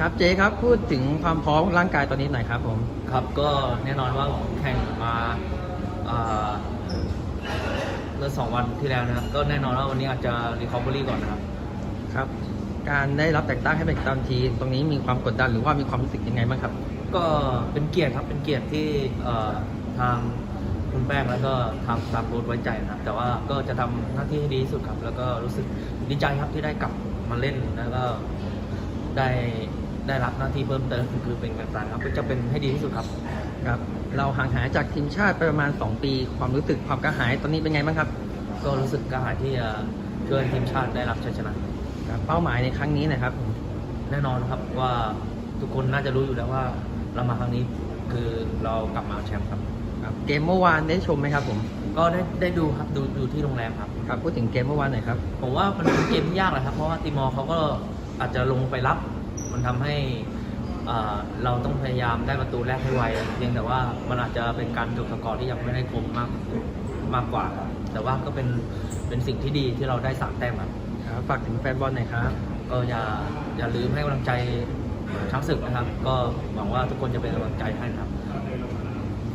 ครับเจครับพูดถึงความพร้อมร่างกายตอนนี้หน่อยครับผมครับก็แน่นอนว่าแข่งมาอ่าเมื่อสองวันที่แล้วนะครับ ก็แน่นอนว่าวันนี้อาจจะรีคอ v เ r y ก่อนนะครับครับ การได้รับแต่งตั้งให้เป็นกัปตันทีม ตรงนี้มีความกดดันหรือว่ามีความรู้สึกยังไงบ้างครับ ก็เป็นเกียรติครับเป็นเกียรติที่เอ่อทางคุณแป้งแล้วก็ทางสตาฟโค้ชไว้ใจนะครับ แต่ว่าก็จะทำหน้าที่ให้ดีที่สุดครับ แล้วก็รู้สึกดีใจครับที่ได้กลับมาเล่นแล้วก็ได้ ได้รับหน้าที่เพิ่มเติมคือเป็นกัปตันครับก็จะเป็นให้ดีที่สุดครับครับ เราห่างหายจากทีมชาติไปประมาณ 2 ปี ความรู้สึกความกระหายตอนนี้เป็นไงบ้างครับ ก็รู้สึกกระหายที่จะช่วยทีมชาติได้รับชัยชนะครับเป้าหมายในครั้งนี้นะครับผมแน่นอนครับว่าทุกคนน่าจะรู้อยู่แล้วว่าเรามาครั้งนี้คือเรากลับมาเอาแชมป์ครับครับเกมเมื่อวานได้ชมไหมครับผมก็ได้ได้ดูครับดูดูที่โรงแรมครับครับพูดถึงเกมเมื่อวานหน่อยครับผมว่ามันเป็นเกมที่ยากแหละครับเพราะว่าติมอร์เขาก็อาจจะลงไปรับ มันทำให้อ่าเราต้องพยายามได้ประตูแรกให้ไวเพียงแต่ว่ามันอาจจะเป็นการจบสกอร์ที่ยังไม่ได้คมมากมากกว่าครับแต่ว่าก็เป็นเป็นสิ่งที่ดีที่เราได้สามแต้มครับครับฝากถึงแฟนบอลหน่อยครับก็อย่าอย่าลืมให้กำลังใจช้างศึกนะครับ ก็หวังว่าทุกคนจะเป็นกำลังใจให้ครับ